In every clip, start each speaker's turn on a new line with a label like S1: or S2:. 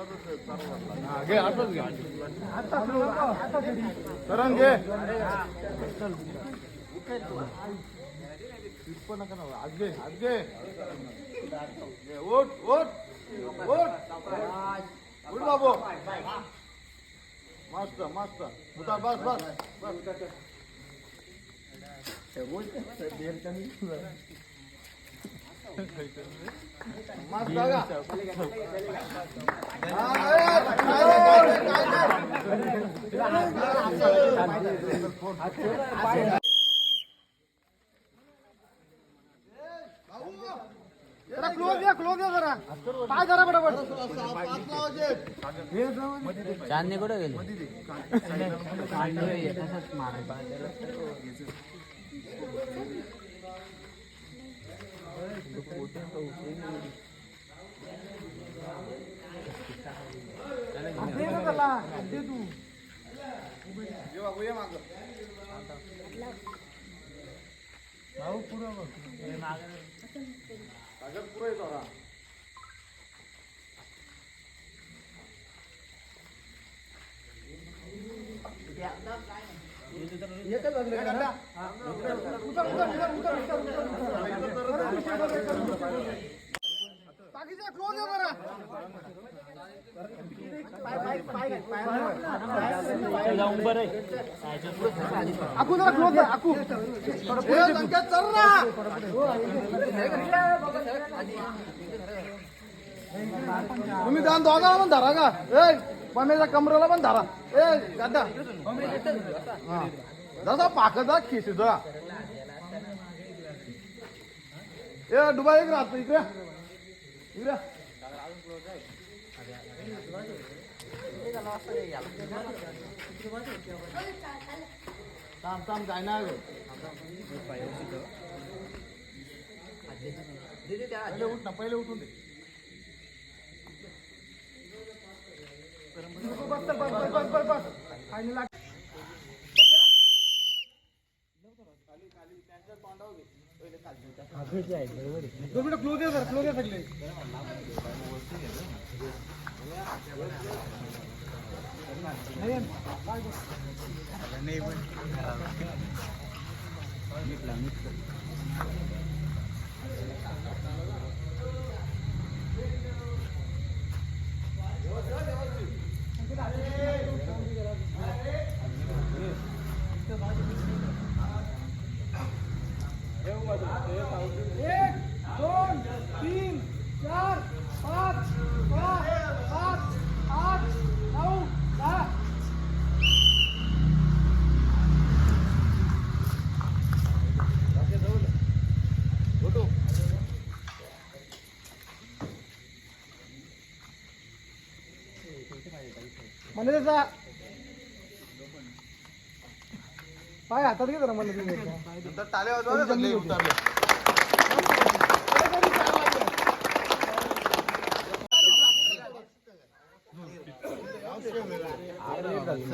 S1: घे आताच घे
S2: आता सुरू, आता सुरू.
S1: करण घे आज घे आज घे घे, उठ उठ बाबू मस्त मस्त उठा बस बस मस्त का हा, ए, काय नाही, काय नाही, काय नाही.
S2: जरा क्लोज द्या क्लोज पाय धरा बरोबर.
S3: चांदणी कुठे गेली?
S2: दे ना त्याला? दे तू.
S1: ये बाबू ये मागं.
S2: उतर उतर उतर उतर उतर उतर बाकीचे क्लोज आकू जरा क्लोज आकू
S1: ए, संकेत, चल ना. तुम्ही जाऊन दोन धरा का ए पमेच्या कमरेला पण धरा. ए गादा हा. जसा पाकचा खिशीचा ए डुबा एक राहतो इकडे. इकडे. थांब थांब काय नाही पहिले उठ ना पहिले उठून दे.
S2: बस बस बस बस बस बस फायनल दोन मिनिटं क्लोज द्या जरा क्लोज द्या सगळे एक दोन तीन चार पाच सहा सात आठ नऊ दहा म्हणजे त्याचा पाय हातात घे जरा मला तुम्ही
S1: नंतर टाळे वाजवा सगळे उतरले.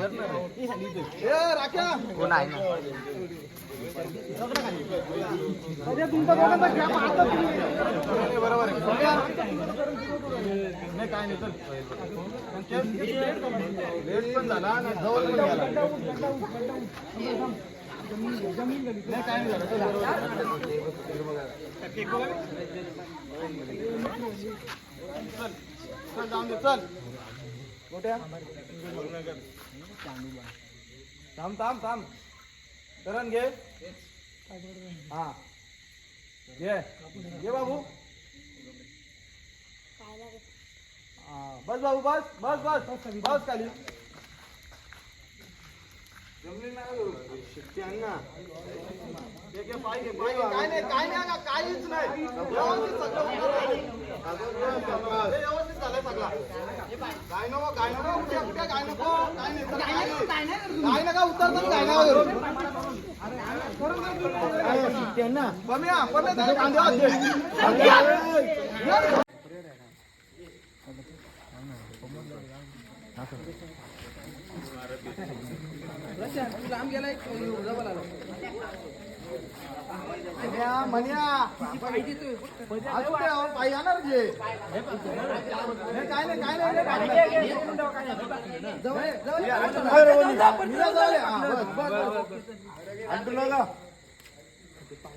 S1: ए राख्या.
S3: कोण आहे ना?
S1: नाही, बरोबर नाही काय नाही लेट पण झाला आणि जवळ पण नाही काय नाही झालं चल, चल जाऊन दे चल. मोठ्या. थांब थांब थांब. करण घे. हा. घे. घे बाबू. हा, बस बाबू बस बस बस. बस खाली. पाय घे. काय नाही काय नाही अगं, काहीच नाही. व्यवस्थित सगळं. हे व्यवस्थित झालंय सगळं. काय नको काय नको कुठे कुठे काय नको काय नाही. काय नाही काय नका उतरतात काय नाही काय नाही काय नाही रे, काय नाही. जवळ ये, जवळ बस, बस, बस. लाव.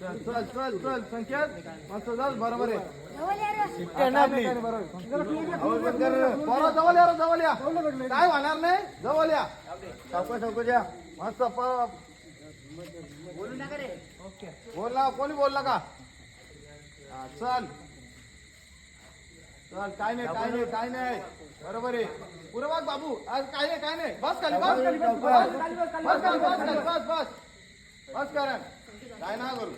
S1: चल चल चल चल संकेत. मस्त जाल बरोबर आहे. काय नाही, काय नाही, बरोबर आहे. अहो, बस कर रे. पोरं जवळ या रे, जवळ या. काय होणार नाही? जवळ या. सावकाश सावकाश या मस्त प- बोलला कोणी बोलला का? हा, चल. चल काय नाही काय नाही काय नाही. बरोबर आहे. पुरं बघ बाबू. आज काय नाही काय नाही. बस खाली बस खाली बस बस खाली. बस खाली बस बस बस करा. काय ना करू.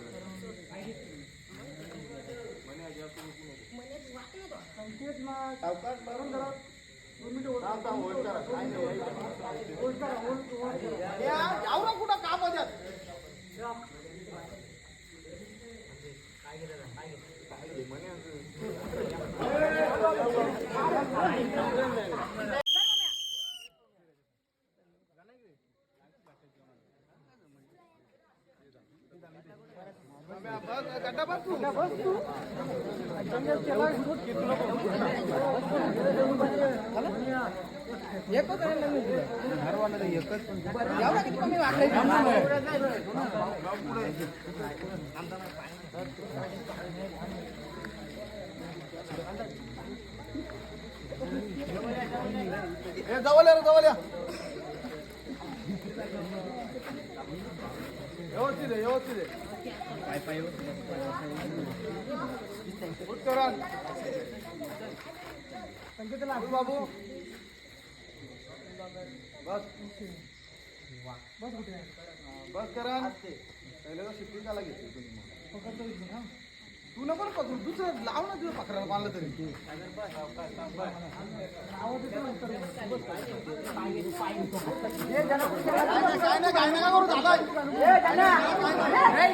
S1: सावकाश बरोबर करा. काय कुठं काम द्या गड्डा बस तू बस तू ए जवळ रे, जवळ व्यवस्थित आहे व्यवस्थित आहे. संकेतला उठ बाबू बस बस कुठे बस करा. पहिले तर शिफ्टिंग काला घेतली तुम्ही मग? तू नको ना पकडू. दुसरं लाव ना तुझं पकडायला मानलं तरी. काय नाही काय नाही करू दादा काय नाही